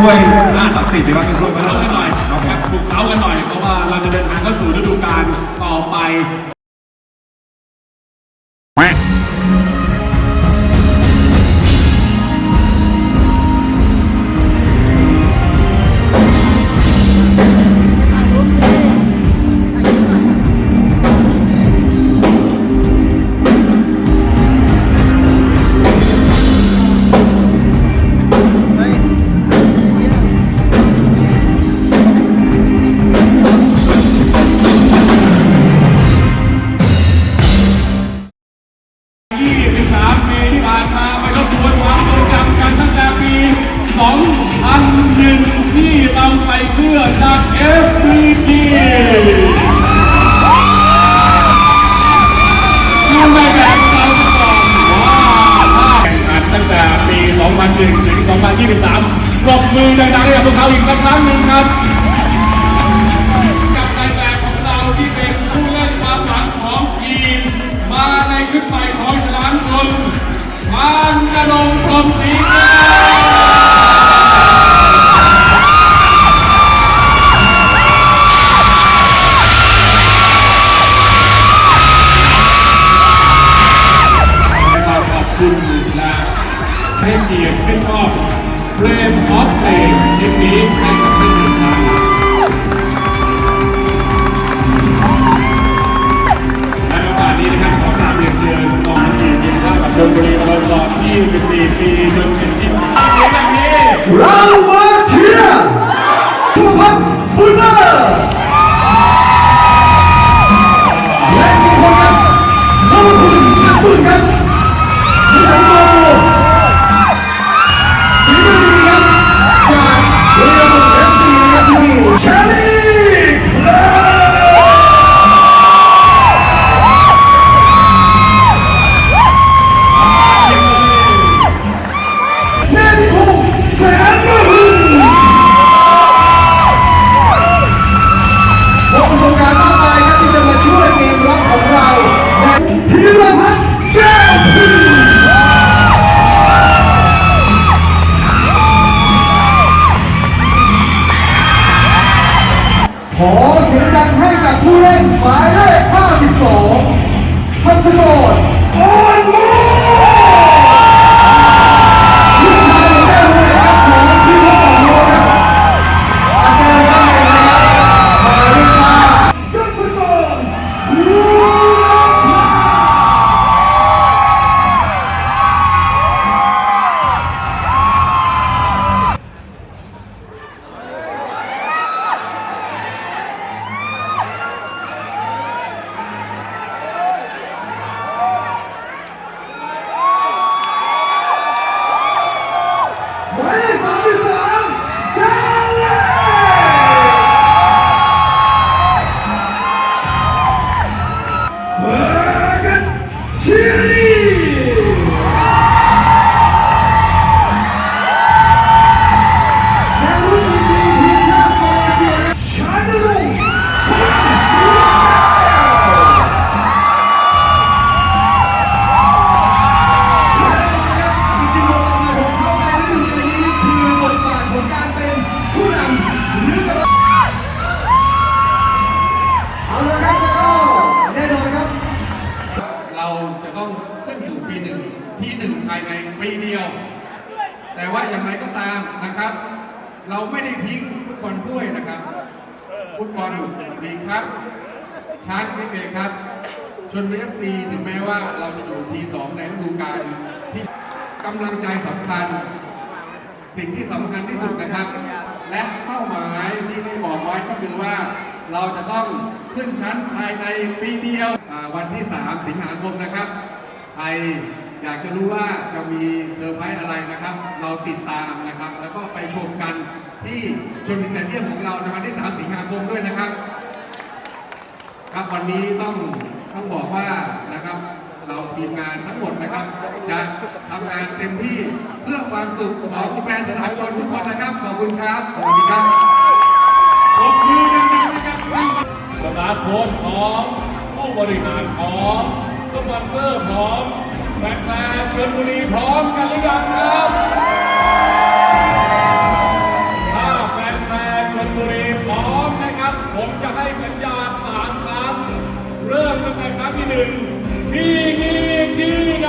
ถ้วยน่าสักสิ่งดีว่าเป็นเพื่อาแล้เอากันหน่อยเะครับปลุกเอากันหน่อย เพราะว่าเราจะเดินทางเข้าสู่ฤดูกาลต่อไป ขอเสียงดังให้กับผู้เล่นหมายเลข52พัชกรโอน ทีหนึ่งไทยในปีเดียว แต่ว่าอย่างไรก็ตามนะครับ เราไม่ได้ทิ้งฟุตบอลถ้วยนะครับฟุตบอลลีครับชาร์จไม่เป็นครับชนบุรีเอฟซีถึงแม้ว่าเราจะอยู่ทีสองในฤดูกาลที่กำลังใจสำคัญ สิ่งที่สำคัญที่สุดนะครับ และเป้าหมายที่ได้บอกไว้ก็คือว่า เราจะต้องขึ้นชั้นภายในปีเดียววันที่ 3 สิงหาคมนะครับใคร อยากจะรู้ว่าจะมีเซอร์ไพรส์อะไรนะครับ เราติดตามนะครับ แล้วก็ไปชมกันที่ชนบุรีสเตเดียมของเราในวันที่ 3 สิงหาคมด้วยนะครับ ครับวันนี้ต้องต้องบอกว่านะครับ เราทีมงานทั้งหมดนะครับ จะทำงานเต็มที่เพื่อความสุขของแฟนสนามชนทุกคนนะครับขอบคุณครับสวัสดีครับปรบมือดังนะครับสตาฟโค้ชพร้อมผู้บริหารพร้อมสปอนเซอร์พร้อม แฟนๆชนบุรีพร้อมกันหรือยังครับถ้าแฟนๆชนบุรีพร้อมนะครับ ผมจะให้สัญญาณสามครั้งเริ่มตั้งแต่ครั้งที่หนึ่งพี่นี่ที่ไหน